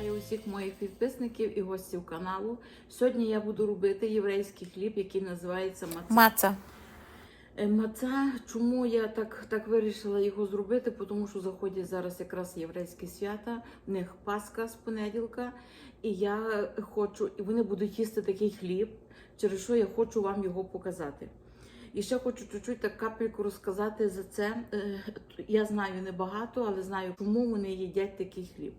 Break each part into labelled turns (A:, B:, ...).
A: Вітаю усіх моїх підписників і гостів каналу. Сьогодні я буду робити єврейський хліб, який називається маца.
B: Маца.
A: Е, Маца, чому я так, так вирішила його зробити? Тому що заходять зараз якраз єврейські свята, в них Пасха з понеділка, і я хочу, і вони будуть їсти такий хліб, через що я хочу вам його показати. І ще хочу чуть-чуть так капельку розказати за це. Е, Я знаю небагато, але знаю, чому вони їдять такий хліб.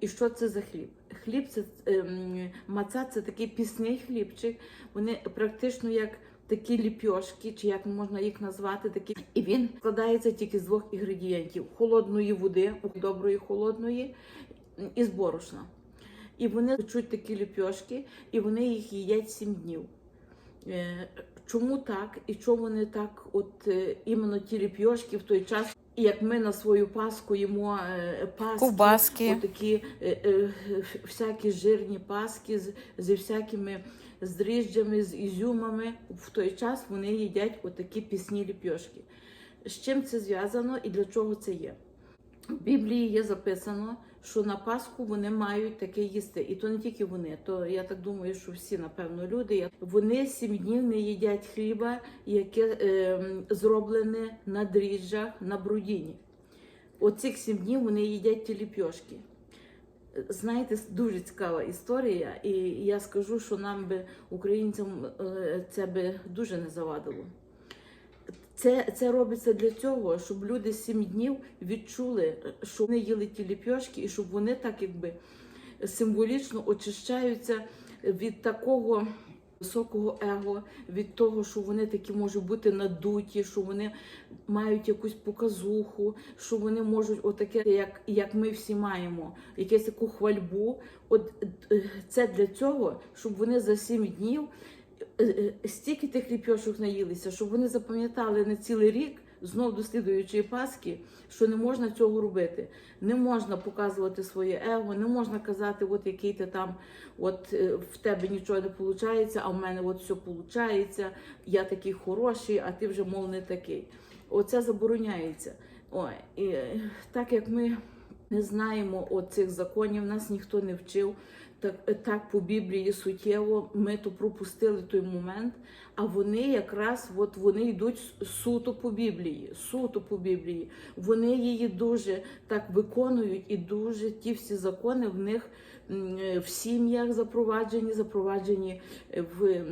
A: І що це за хліб? Хліб це ем, маца це такий пісний хлібчик. Вони практично як такі ліпьошки, чи як можна їх назвати, такі. І він складається тільки з двох інгредієнтів: холодної води, доброї холодної, і з борошна. І вони печуть такі ліпьошки, і вони їх їдять сім днів. Е, Чому так? І чому вони так, от е, іменно ті ліпьошки в той час, і як ми на свою паску їмо е, паски,
B: Кубаски.
A: отакі е, е, всякі жирні паски з, зі всякими з дріжджами, з ізюмами. В той час вони їдять отакі пісні ліпьошки. З чим це зв'язано і для чого це є? В Біблії є записано, що на Пасху вони мають таке їсти. І то не тільки вони, то я так думаю, що всі, напевно, люди. Вони сім днів не їдять хліба, яке е, зроблене на дріжджах, на брудіні. Оцих сім днів вони їдять ті ліпьошки. Знаєте, дуже цікава історія, і я скажу, що нам би, українцям, е, це би дуже не завадило. Це, це робиться для цього, щоб люди сім днів відчули, що вони їли ті ліпьошки, і щоб вони так якби символічно очищаються від такого високого его, від того, що вони такі можуть бути надуті, що вони мають якусь показуху, що вони можуть отаке, як, як ми всі маємо, якусь таку хвальбу. От е, це для цього, щоб вони за сім днів стільки тих ліпьошок наїлися, щоб вони запам'ятали на цілий рік. Знов до слідуючої Пасхи, що не можна цього робити. Не можна показувати своє его, не можна казати, от який ти там, от е, в тебе нічого не виходить, а в мене от все виходить, я такий хороший, а ти вже, мов, не такий. Оце забороняється. Ой, і е, так як ми не знаємо оцих законів, нас ніхто не вчив. Так, так по Біблії суттєво ми то пропустили той момент, а вони якраз от вони йдуть суто по Біблії, суто по Біблії. Вони її дуже так виконують, і дуже ті всі закони в них в сім'ях запроваджені, запроваджені в,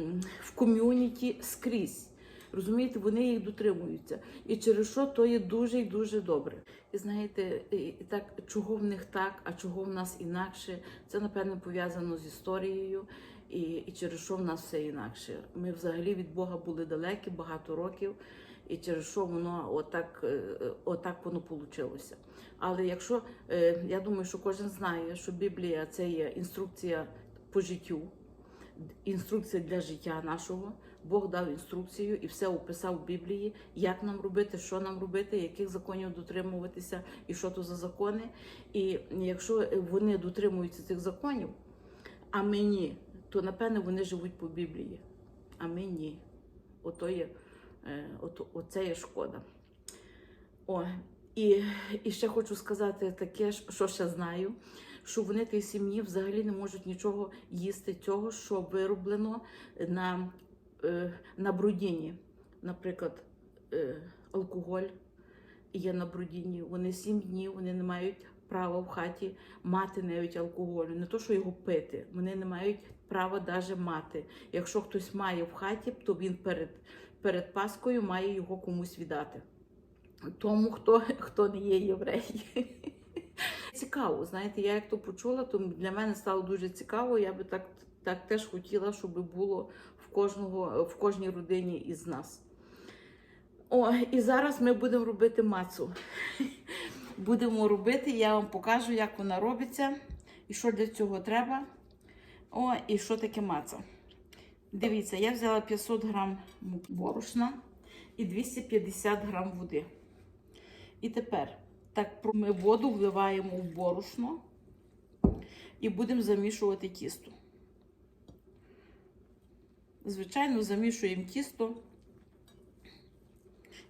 A: в ком'юніті скрізь. Розумієте, вони їх дотримуються. І через що то є дуже і дуже добре. І знаєте, і так чого в них так, а чого в нас інакше, це напевно пов'язано з історією, і, і через що в нас все інакше. Ми взагалі від Бога були далекі багато років, і через що воно отак, е, отак воно вийшло. Але якщо е, я думаю, що кожен знає, що Біблія це є інструкція по життю інструкція для життя нашого. Бог дав інструкцію і все описав в Біблії, як нам робити, що нам робити, яких законів дотримуватися і що то за закони. І якщо вони дотримуються цих законів, а ми ні, то напевне вони живуть по Біблії. А ми ні. Ото є, е, ото, оце є шкода. О, і, і ще хочу сказати таке, що ще знаю, що вони тій сім'ї взагалі не можуть нічого їсти цього, що вироблено на, е, на брудіні. Наприклад, е, алкоголь є на брудіні. Вони сім днів вони не мають права в хаті мати навіть алкоголю. Не то, що його пити, вони не мають права навіть мати. Якщо хтось має в хаті, то він перед, перед Паскою має його комусь віддати тому, хто, хто не є єврей. Цікаво, знаєте, я як то почула, то для мене стало дуже цікаво. Я би так, так теж хотіла, щоб було в кожного, в кожній родині із нас. О, і зараз ми будемо робити мацу. Будемо робити, я вам покажу, як вона робиться і що для цього треба. О, і що таке маца. Дивіться, я взяла 500 грам борошна і 250 грам води. І тепер так ми воду вливаємо в борошно і будемо замішувати тісто. Звичайно, замішуємо тісто,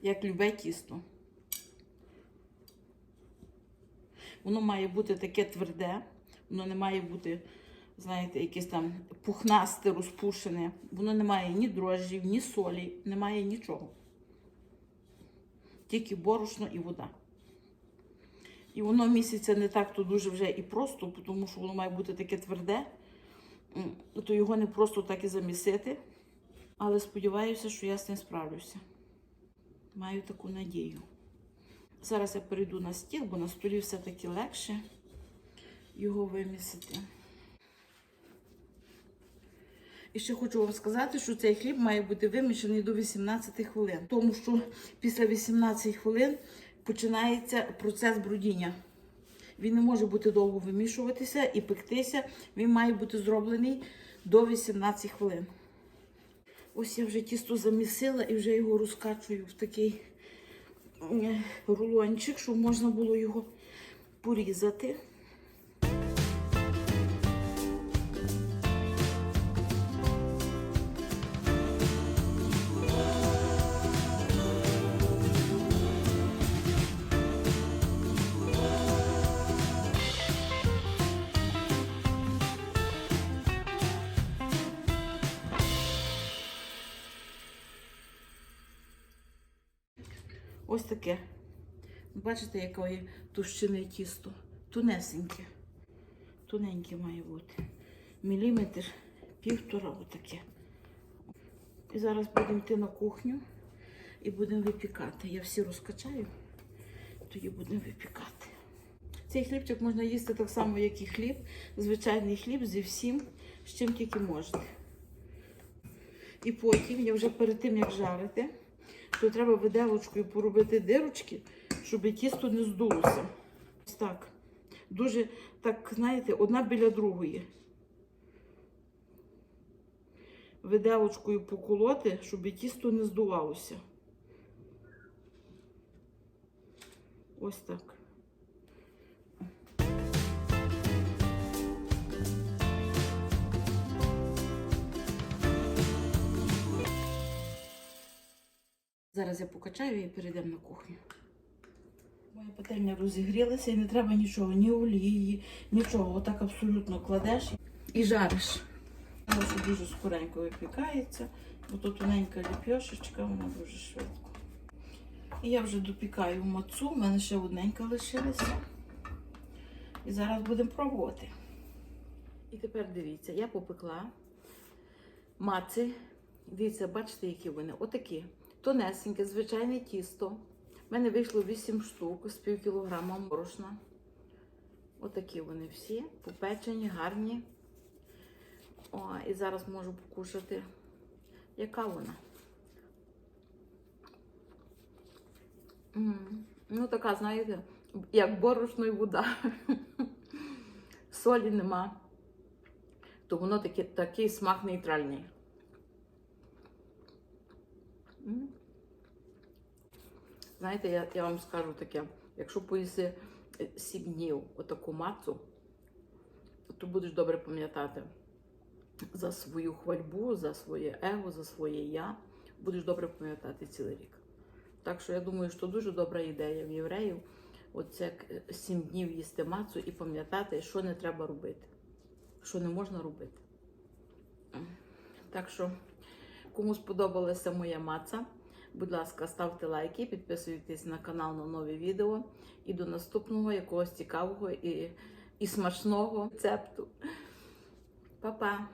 A: як любе тісто. Воно має бути таке тверде, Воно не має бути, знаєте, якесь там пухнасте, розпушене. Воно не має ні дрожжів, ні солі, не має нічого. Тільки борошно і вода. І воно місяця не так то дуже вже і просто, тому що воно має бути таке тверде, то його не просто так і замісити. Але сподіваюся, що я з цим справлюся. Маю таку надію. Зараз я перейду на стіл, бо на столі все-таки легше його вимісити. І ще хочу вам сказати, що цей хліб має бути вимішаний до 18 хвилин, тому що після 18 хвилин починається процес брудіння. Він не може бути довго вимішуватися і пектися. Він має бути зроблений до 18 хвилин. Ось я вже тісто замісила і вже його розкачую в такий е, рулончик, щоб можна було його порізати. Ось таке. Бачите, якої товщини тісто. Тунесеньке. Тоненьке має бути. Міліметр, півтора, отаке. І зараз будемо йти на кухню і будемо випікати. Я всі розкачаю, тоді будемо випікати. Цей хлібчик можна їсти так само, як і хліб. Звичайний хліб зі всім, з чим тільки можете. І потім, я вже перед тим, як жарити, то треба виделочкою поробити дирочки, щоб тісто не здулося. Ось так. Дуже, так, знаєте, одна біля другої. Виделочкою поколоти, щоб тісто не здувалося. Ось так. Зараз я покачаю і перейдемо на кухню. Моя пательня розігрілася і не треба нічого, ні олії, нічого. Отак абсолютно кладеш і жариш. Воно що дуже скоренько випікається, бо тут тоненька ліпьошечка, вона дуже швидко. І я вже допікаю мацу, в мене ще одненька лишилася. І зараз будемо пробувати. І тепер дивіться, я попекла маци. Дивіться, бачите, які вони? Отакі. Тонесеньке, звичайне тісто. У мене вийшло 8 штук з пів кілограма борошна. Отакі вони всі, попечені, гарні. О, і зараз можу покушати. Яка вона? М, Ну, така, знаєте, як борошно і вода. Солі нема. То воно таке, такий смак нейтральний. Знаєте, я, я вам скажу таке, якщо поїси 7 днів отаку мацу, то будеш добре пам'ятати за свою хвальбу, за своє его, за своє я. Будеш добре пам'ятати цілий рік. Так що я думаю, що дуже добра ідея в євреїв оце 7 днів їсти мацу і пам'ятати, що не треба робити, що не можна робити. Так що, кому сподобалася моя маца, будь ласка, ставте лайки, підписуйтесь на канал на нові відео. І до наступного якогось цікавого і, і смачного рецепту. Па-па!